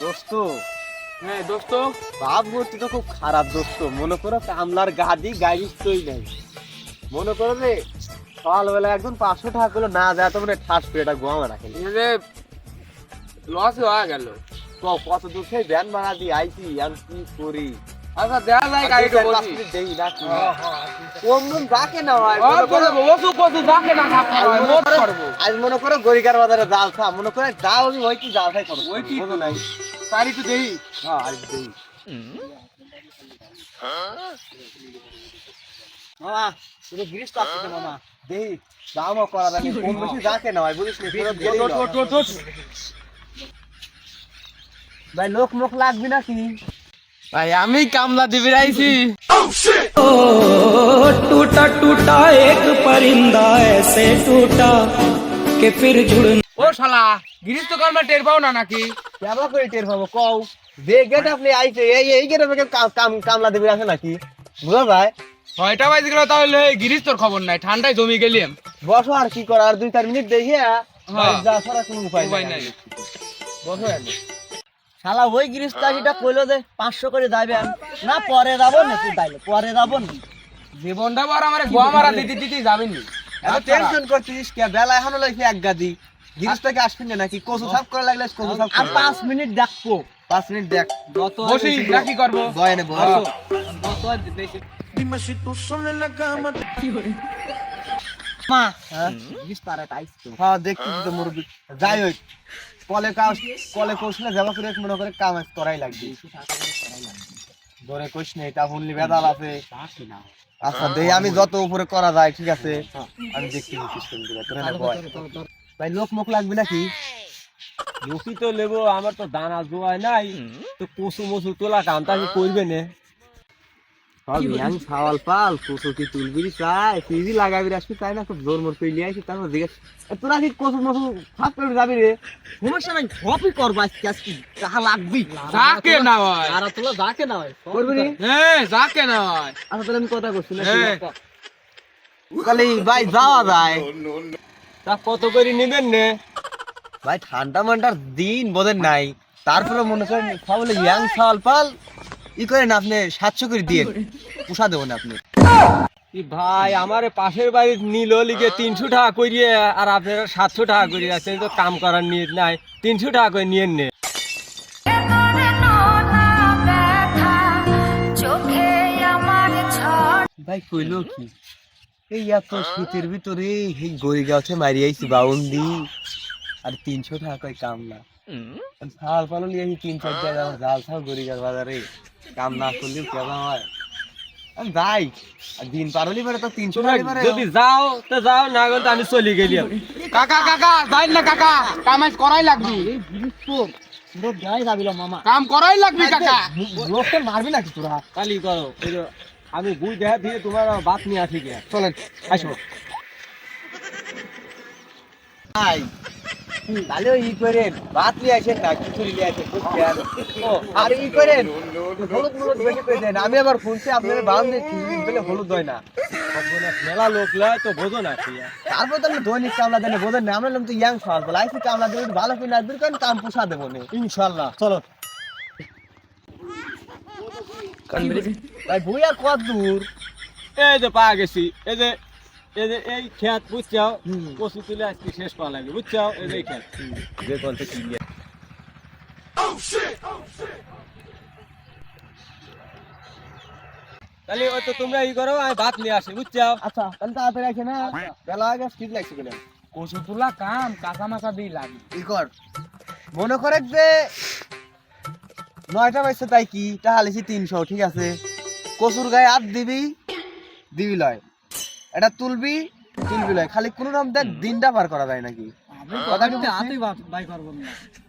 দোস্ত। হ্যাঁ দোস্ত। ভর্তি তো খুব খারাপ দোস্ত। মনে করো কামলার গাদি গাড়ি নাই। মনে করো যে সকালবেলা একদম পাঁচশো টাকা করল না যায় তো মানে ঠাস পেয়ে এটা গোয়ামা রাখেন লস হয়ে গেল। কত দূর সেই ভ্যান ভাড়া দিয়ে আইছি আর কি করি? আচ্ছা দেখা যায় গাড়িটা দেই না ডাকে না বলব, ওসু কসু যাকে না থাকতে হয়, মোট করব। আজ মনে করো গরিকার বাজারে জাল খা মনে করে যাও ওই কি জাল খাই করো ওই কি? নাই। তার একটু দেই। হ্যাঁ আজ দেই। মামা তুমি গ্রিস আসছে মামা। দেই যাও করা যাবে কম বেশি যাকে না হয় বুঝিস না? পুরো দেরি ওঠ, ওঠ, ওঠ, ওঠ। ভাই লোক মুখ লাগবি না কি ভাই আমি কামলা দিবি রাইছি ও টুটা টুটা এক পরিন্দা এসে টুটা কে ফির জুড় ও শালা গিরিশ তো কামলা টের পাও না নাকি? কেন করে টের পাবো? কও। যে গেট আপনি আইছে। এই এই গেট আপনি কাম কামলা দিবি আছে নাকি? বুঝো ভাই ছয়টা বাজে গেল তাহলে গিরিশ তোর খবর নাই ঠান্ডায় জমি গেলি বসো আর কি করার দুই চার মিনিট দেখিয়া হ্যাঁ। যা ছাড়া কোনো উপায় নাই। বসো একদম শালা ওই গৃহস্থাসীটা কইলো যে পাঁচশো করে যাবেন না পরে যাব নাকি তাইলে পরে যাব নি। জীবনটা বার আমার গোয়া মারা দিতে দিতে যাবেন নি। এত টেনশন করছিস কে? বেলা এখনও লাগছে এক গাদি। গৃহস্থকে আসবেন না নাকি? কচু সাফ করা লাগলে কচু সাফ আর পাঁচ মিনিট দেখব। পাঁচ মিনিট দেখ। বসি। না কি করব? বয়নে বসো। মা হ্যাঁ হ্যাঁ দেখছি তো মুরগি। যাই হোক। কলে কাজ কলে কৌশলে যাবা করে মনে করে কাম করাই লাগবে। ধরে নেই তা হুনলি বেদাল আছে। আচ্ছা দেই আমি যত উপরে করা যায় ঠিক আছে? আমি দেখছি সিস্টেম দিবে তোরে না ভয় ভাই লোক মুখ লাগবে নাকি? লুকি তো লেবো আমার তো দানা জোয়ায় নাই। তো কচু মচু তোলা কামটা কি করবে নে? সব ইয়াং ছাওয়াল পাল কচু কি তুলবি চাই? পিজি লাগাবি আসবি তাই না? খুব জোর মোর পেলি আইছি তারপর জিজ্ঞেস তোরা কি কচু মচু ফাপ করে যাবি রে? সমস্যা নাই সবই করবা আজকে আজকে যাহা লাগবি যাকে না হয় আর তোলা যাকে না হয় করবি রে হ্যাঁ যাকে না হয় আচ্ছা তাহলে আমি কথা করছি না হ্যাঁ। তাহলে ভাই যাওয়া যায়। তা কত করে নিবেন নে? ভাই ঠান্ডা মান্ডার দিন বোধের নাই। তারপরে মনে করেন খাবলে ইয়াং ছাওয়াল পাল ই করেন আপনি সাতশো করে দিয়ে পোষা দেবেন আপনি। কি ভাই আমার পাশের বাড়ি নিল লিগে তিনশো টাকা করিয়ে আর আপনারা সাতশো টাকা করিয়ে আছে তো কাম করার নিয়ে নাই। তিনশো টাকা করে নিয়ে নে। ভাই কইলো কি? এই এত শীতের ভিতরে এই গড়ি গাছে মারি আইছি বাউন্দি আর তিনশো টাকা কই কাম না। পালো লিয়ে আমি তিন চার টাকা জাল ছাও গড়ি গাছ বাজারে। কাম না করলেও কেমন হয়? আর দিন পারলি পারে তো তিনশো যদি যাও তো যাও না গেলে তো আমি চলে গেলাম। কাকা কাকা যাই না কাকা কাম আজ করাই লাগবি। যাই যাবিল মামা। কাম করাই লাগবি কাকা। লোককে মারবি নাকি তোরা? কালি করো আমি বুঝ দেখা দিয়ে তোমার বাত নিয়ে আসি গে চলেন আসো। ভাই তাহলে ই করেন ভাত নিয়ে আসেন না খিচুড়ি নিয়ে আসেন বুঝছেন আর ই করেন হলুদ মলুদ বেশি করে দেন আমি আবার শুনছি আপনার খিচুড়ি পেলে হলুদ হয় না। মেলা লোক লয় তো বোঝো না কি। তারপর তো আমি দৈনিক কামলা দেন বোঝেন না আমরা তো ইয়াং সওয়াল বলে আইসি কামলা দেবেন ভালো করে আসবেন কারণ কাম পোষা দেবো না? ইনশাল্লাহ চলো। ভাই আর কত দূর? এই যে পা গেছি এই যে এই যে এই খেত বুঝছাও। কচু তুলে আজকে শেষ করা লাগবে বুঝছাও? এই যে খেত যে কোনটা কি তাহলে ওই তো তোমরা ই করো আমি ভাত নিয়ে আসি বুঝছাও? আচ্ছা তাহলে তাড়াতাড়ি আসে না? বেলা আগে ঠিক লাগছে বলে কচু তুলা কাম কাঁচা মাথা দিয়ে লাগবে ই কর। মনে করে যে নয়টা বাজছে তাই কি? টাহালিছি তিনশো ঠিক আছে? কচুর গায়ে হাত দিবি দিবি লয়। এটা তুলবি তুলবি লয় খালি কোনো নাম দেখ দিনটা পার করা যায় নাকি কথা কি বুঝছিস?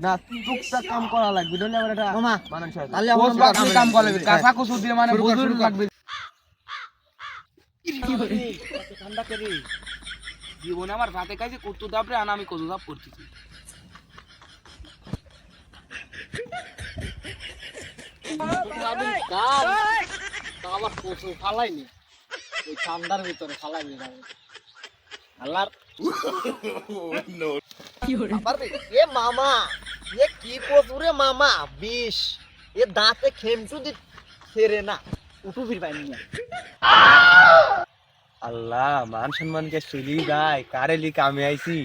না টুকটাক কাম করা লাগবে নইলে আবার এটা মানুষ হয়। কচু আপনি কাম করে লাগবে কাঁচা কচু দিয়ে মানে বুঝুর শুরু কর। লাগবে জীবনে আমার কাজে আমি কচু দাপ করতেছি আমার কচু ফালাইনি ওই ঠান্ডার ভিতরে ফালাইনি আল্লাহর এ মামা এ কি কচুরে মামা? বিষ এ দাঁতে খেমচু দি ফেরে না। উঠু আল্লাহ মান সম্মানকে চলি যায় কারেলি কামে আইছি?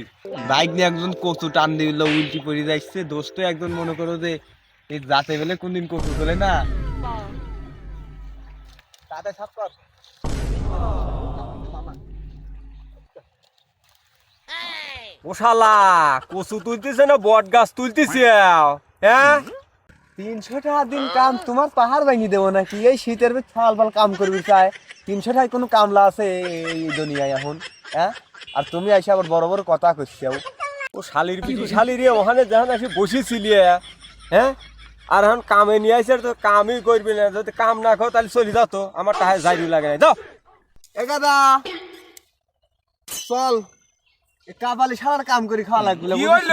বাইক নিয়ে একজন কচু টান দিল উল্টি পড়ে যাইছে। দোস্ত একজন মনে করো যে এই যাতে বেলে কোনদিন কচু তোলে না। তাতে সাপ কর। ও শালা কচু তুলতেছে না, বট গাছ হ্যাঁ? তিনশো টাকা দিন কাম তোমার পাহাড় ভেঙে দেবো নাকি? এই শীতের ফাল ফাল কাম করবি চায় তিনশো টাকায় কোনো কামলা আছে এই দুনিয়ায় এখন? হ্যাঁ? আর তুমি এসে আবার বড় বড় কথা করছ ও শালির পিঠি, শালির ওখানে যখন এসে বসেছিলি হ্যাঁ? আর এখন কামে নিয়ে আসে তো কামই করবি না। যদি কাম না খাও তাহলে চলে যাও তো। আমার টাকা যাইরু লাগে না যাও। এ গাদা চল। কাবালি সারার কাম করে খাওয়া লাগবে কি হইল?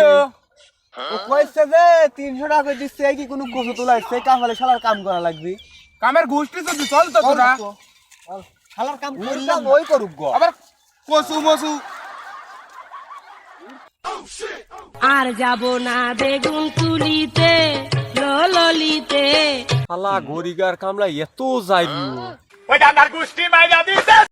ও কইছে যে তিনশো টাকা দিচ্ছে কি কোনো কচু তোলা আসছে কাবালি সারার কাম করা লাগবে। কামের তো চল তো। তোরা কাম করলাম ওই করুক গো। আবার কসু মসু আর যাব না বেগুন তুলিতে ললিতে শালা গরিগার কামলা এত যাইরু